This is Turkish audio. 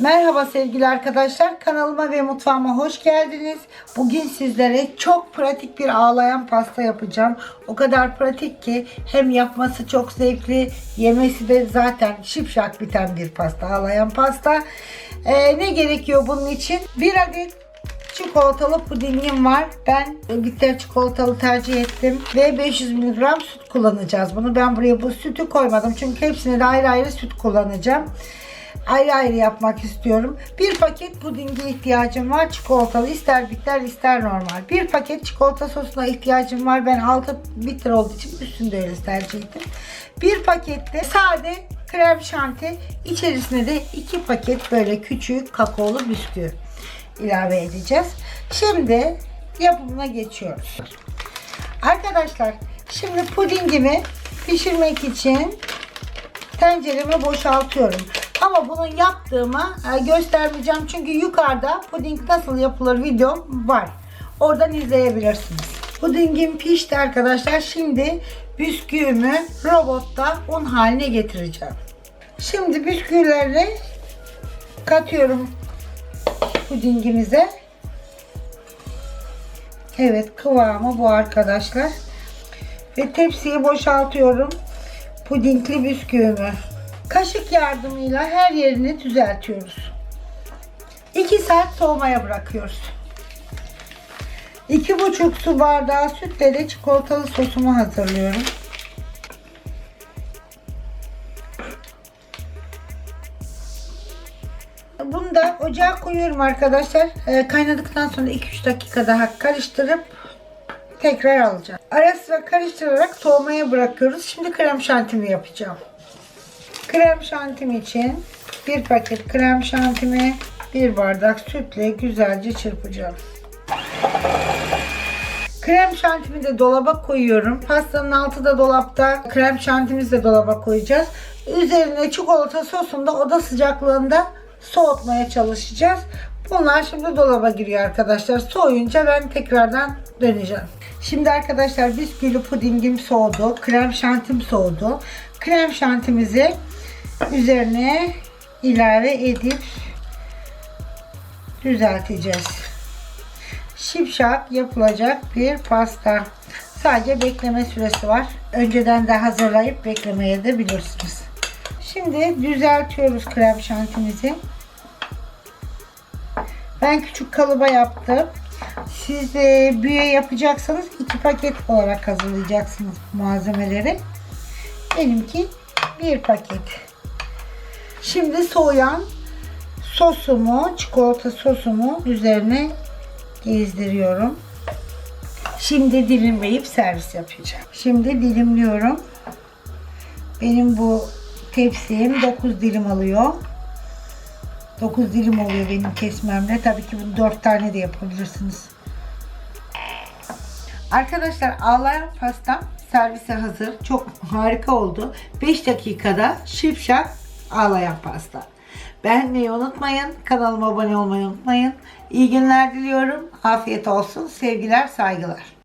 Merhaba sevgili arkadaşlar. Kanalıma ve mutfağıma hoş geldiniz. Bugün sizlere çok pratik bir ağlayan pasta yapacağım. O kadar pratik ki hem yapması çok zevkli, yemesi de zaten şipşak biten bir pasta. Ağlayan pasta. Ee, ne gerekiyor bunun için? Bir adet çikolatalı pudingim var. Ben bitter çikolatalı tercih ettim. Ve 500 mg süt kullanacağız. Bunu ben buraya bu sütü koymadım. Çünkü hepsine de ayrı ayrı süt kullanacağım. Ayrı ayrı yapmak istiyorum. Bir paket pudinge ihtiyacım var. Çikolatalı ister bitter ister normal. Bir paket çikolata sosuna ihtiyacım var. Ben 6 bitter olduğu için üstünde öyle tercih ettim. Bir pakette sade krem şanti. içerisine de iki paket böyle küçük kakaolu bisküvi ilave edeceğiz. Şimdi yapımına geçiyoruz. Arkadaşlar şimdi pudingimi pişirmek için tenceremi boşaltıyorum. Ama bunu yaptığımı e, göstermeyeceğim. Çünkü yukarıda puding nasıl yapılır videom var. Oradan izleyebilirsiniz. Pudingim pişti arkadaşlar. Şimdi bisküvimi robotta un haline getireceğim. Şimdi bisküvileri katıyorum pudingimize. Evet kıvamı bu arkadaşlar. Ve tepsiyi boşaltıyorum. Pudingli bisküvimi. Kaşık yardımıyla her yerini düzeltiyoruz. 2 saat soğumaya bırakıyoruz. 2,5 su bardağı sütle de çikolatalı sosumu hazırlıyorum. Bunu da ocağa koyuyorum arkadaşlar. Ee, kaynadıktan sonra 2-3 dakika daha karıştırıp tekrar alacağım. Ara sıra karıştırarak soğumaya bırakıyoruz. Şimdi krem şantimi yapacağım. Krem şantim için bir paket krem şantimi bir bardak sütle güzelce çırpacağım. Krem şantimi de dolaba koyuyorum. Pastanın altı da dolapta. Krem şantimizi de dolaba koyacağız. Üzerine çikolata sosunu da oda sıcaklığında soğutmaya çalışacağız. Bunlar şimdi dolaba giriyor arkadaşlar. Soğuyunca ben tekrardan döneceğim. Şimdi arkadaşlar bisküvili pudingim soğudu. Krem şantim soğudu. Krem şantimizi üzerine ilave edip düzelteceğiz. Şipşak yapılacak bir pasta. Sadece bekleme süresi var. Önceden de hazırlayıp beklemeye de bilirsiniz. Şimdi düzeltiyoruz krem şantimizi. Ben küçük kalıba yaptım. Siz de büyüye yapacaksanız iki paket olarak hazırlayacaksınız malzemeleri. Benimki bir paket. Şimdi soğuyan sosumu, çikolata sosumu üzerine gezdiriyorum. Şimdi dilimleyip servis yapacağım. Şimdi dilimliyorum. Benim bu tepsim 9 dilim alıyor. 9 dilim oluyor benim kesmemle. Tabii ki bunu 4 tane de yapabilirsiniz. Arkadaşlar ağlayan pastam servise hazır. Çok harika oldu. 5 dakikada şipşak ağlayan pasta. Beğenmeyi unutmayın. Kanalıma abone olmayı unutmayın. İyi günler diliyorum. Afiyet olsun. Sevgiler, saygılar.